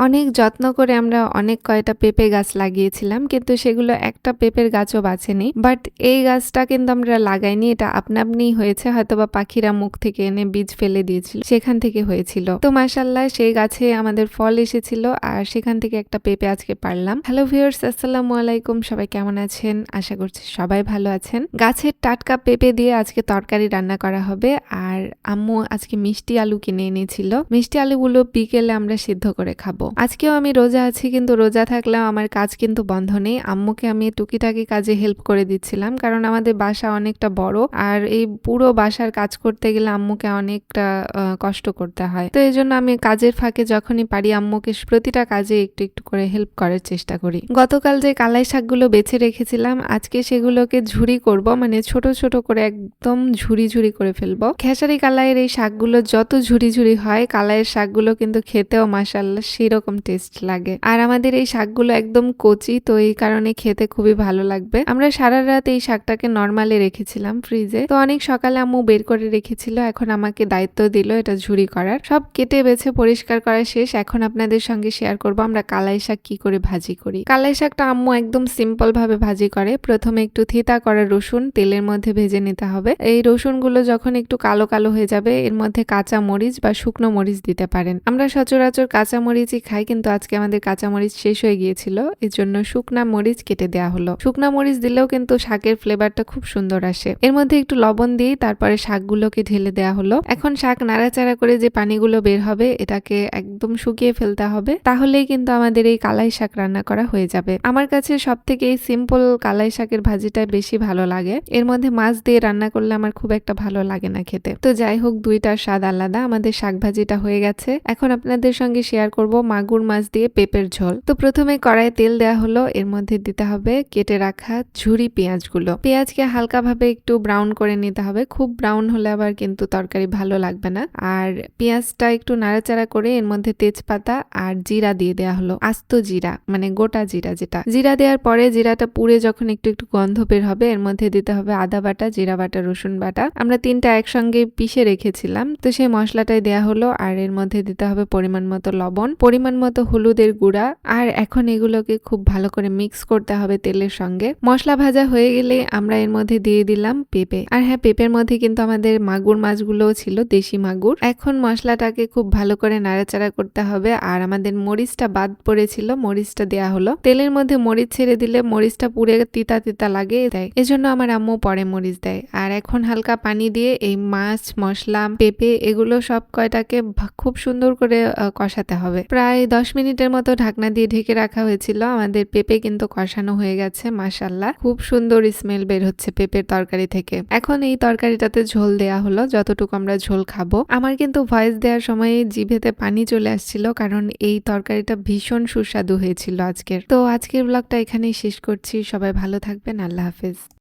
অনেক যত্ন করে আমরা অনেক কয়টা পেঁপে গাছ লাগিয়েছিলাম, কিন্তু সেগুলো একটা পেঁপের গাছও বাঁচেনি। বাট এই গাছটা কিন্তু আমরা লাগাইনি, এটা আপনা আপনিই হয়েছে, হয়তোবা পাখিরা মুখ থেকে এনে বীজ ফেলে দিয়েছিল, সেখান থেকে হয়েছিল। তো মাসাল্লাহ সেই গাছে আমাদের ফল এসেছিল, আর সেখান থেকে একটা পেঁপে আজকে পারলাম। হ্যালো ভিউয়ার্স আসসালামু আলাইকুম, সবাই কেমন আছেন? আশা করছি সবাই ভালো আছেন। গাছের টাটকা পেঁপে দিয়ে আজকে তরকারি রান্না করা হবে, আর আম্মু আজকে মিষ্টি আলু কিনে এনেছিল। মিষ্টি আলুগুলো বিকেলে আমরা সিদ্ধ করে খাব। আজকেও আমি রোজা আছি কিন্তু রোজা থাকলেও আমার কাজ কিন্তু বন্ধ নেই। আম্মুকে আমি টুকিটাকি কাজে হেল্প করে দিচ্ছিলাম কারণ আমাদের বাসা অনেকটা বড় আর এই পুরো বাসার কাজ করতে গেলে আম্মুকে অনেকটা কষ্ট করতে হয়। তো এই জন্য আমি কাজের ফাঁকে যখনই পারি আম্মুকে প্রতিটা কাজে একটু একটু করে হেল্প করার চেষ্টা করি। গতকাল যে কালাই শাকগুলো বেছে রেখেছিলাম আজকে সেগুলোকে ঝুরি করব। মানে ছোট ছোট করে একদম ঝুরি ঝুরি করে ফেলব। খেসারি কালাইয়ের এই শাকগুলো যত ঝুরি ঝুরি হয় কালাইয়ের শাকগুলো কিন্তু খেতেও মাসাল্লাহ সেরকম টেস্ট লাগে। আর আমাদের এই শাকগুলো একদম কচি, তো এই কারণে খেতে খুবই ভালো লাগবে। আমরা সারা রাত এই শাকটাকে নর্মালি রেখেছিলাম ফ্রিজে তো অনেক সকালে আম্মু বের করে রেখেছিল, এখন আমাকে দায়িত্ব দিল এটা ঝুরি করার। সব কেটে বেছে পরিষ্কার করা শেষ, এখন আপনাদের সঙ্গে শেয়ার করব আমরা কালাই শাক কি করে ভাজি করি। কালাই শাকটা আম্মু একদম সিম্পল ভাবে ভাজি করে। প্রথমে একটু থিতা করা রসুন, তেলের মধ্যে ভেজে নিতে হবে। এই রসুনগুলো যখন একটু কালো কালো হয়ে যাবে, এর মধ্যে কাঁচা মরিচ বা শুকনো মরিচ দিতে পারেন। আমরা সচরাচর কাঁচা মরিচই খাই কিন্তু আজকে আমাদের কাঁচা মরিচ শেষ হয়ে গিয়েছিল। এর জন্য শুকনা মরিচ কেটে দেওয়া হলো। শুকনা মরিচ দিলেও কিন্তু শাকের ফ্লেভারটা খুব সুন্দর আসে। এর মধ্যে একটু লবণ দিয়ে তারপরে শাকগুলোকে ঢেলে দেওয়া হলো। এখন শাক নাড়াচাড়া করে যে পানিগুলো বের হবে, এটাকে একদম শুকিয়ে ফেলতে হবে। তাহলেই কিন্তু আমাদের এই কালাই শাক রান্না করা হয়ে যাবে। আমার কাছে সব থেকে এই সিম্পল কালাই শাকের ভাজিটা বেশি ভালো লাগে। এর মধ্যে মাছ দিয়ে রান্না করলে আমার খুব একটা ভালো লাগে না খেতে। তো যাই হোক, দুইটার স্বাদ আলাদা। আমাদের শাক ভাজিটা হয়ে গেছে। এখন আপনাদের সঙ্গে শেয়ার করব মাগুর মাছ দিয়ে পেঁপের ঝোল। তো প্রথমে কড়াই তেল দেওয়া হলো, এর মধ্যে দিতে হবে কেটে রাখা ঝুরি পেঁয়াজগুলো। পেঁয়াজকে হালকাভাবে একটু ব্রাউন করে নিতে হবে। খুব ব্রাউন হলে আবার কিন্তু তরকারি ভালো লাগবে না। আর পেঁয়াজটা একটু নাড়াচাড়া করে এর মধ্যে তেজপাতা আর জিরা দিয়ে দেওয়া হলো। আস্ত জিরা মানে গোটা জিরা যেটা। জিরা দেওয়ার পরে জিরাটা পুড়ে যখন একটু একটু গন্ধ বের হবে, এর মধ্যে দিতে হবে আদা বাটা, জিরা বাটা, রসুন বাটা। আমরা তিনটা একসঙ্গে পিষে রেখেছিলাম, তো সেই মশলাটাই দেওয়া হলো। আর এর মধ্যে দিতে হবে পরিমাণ মতো লবণ। পরিমাণ মতো হলুদের গুঁড়া আর এখন এগুলোকে খুব ভালো করে মিক্স করতে হবে তেলের সঙ্গে। মশলা ভাজা হয়ে গেলে আমরা এর মধ্যে দিয়ে দিলাম পেঁপে। আর হ্যাঁ পেঁপের মধ্যে কিন্তু আমাদের মাগুর মাছগুলোও ছিল, দেশি মাগুর। এখন মশলাটাকে খুব ভালো করে নাড়াচাড়া করতে হবে আর আমাদের মরিচটা বাদ পড়েছিল, মরিচটা দেয়া হলো। তেলের মধ্যে মরিচ ছেড়ে দিলে মরিচটা পুড়ে তিতা তিতা লাগে দেয় এজন্য আমার আম্মু পরে মরিচ দেয়। আর এখন হালকা পানি দিয়ে এই মাছ, মশলা, পেঁপে এগুলো সব কয়টাকে খুব সুন্দর করে কষাতে হবে। প্রায় দশ মিনিটের মতো ঢাকনা দিয়ে ঢেকে রাখা হয়েছিল। আমাদের পেঁপে কিন্তু কষানো হয়ে গেছে মাসাল্লাহ খুব সুন্দর স্মেল বের হচ্ছে পেঁপের তরকারি থেকে। এখন এই তরকারিটাতে ঝোল দেয়া হলো, যতটুকু আমরা ঝোল খাব। আমার কিন্তু ভয়েস দেওয়ার সময় জিভেতে পানি চলে আসছিল, কারণ এই তরকারিটা ভীষণ সুস্বাদু হয়েছিল আজকের। তো আজকের ব্লগটা এখানেই শেষ করছি। সবাই ভালো থাকবেন, আল্লাহ হাফেজ।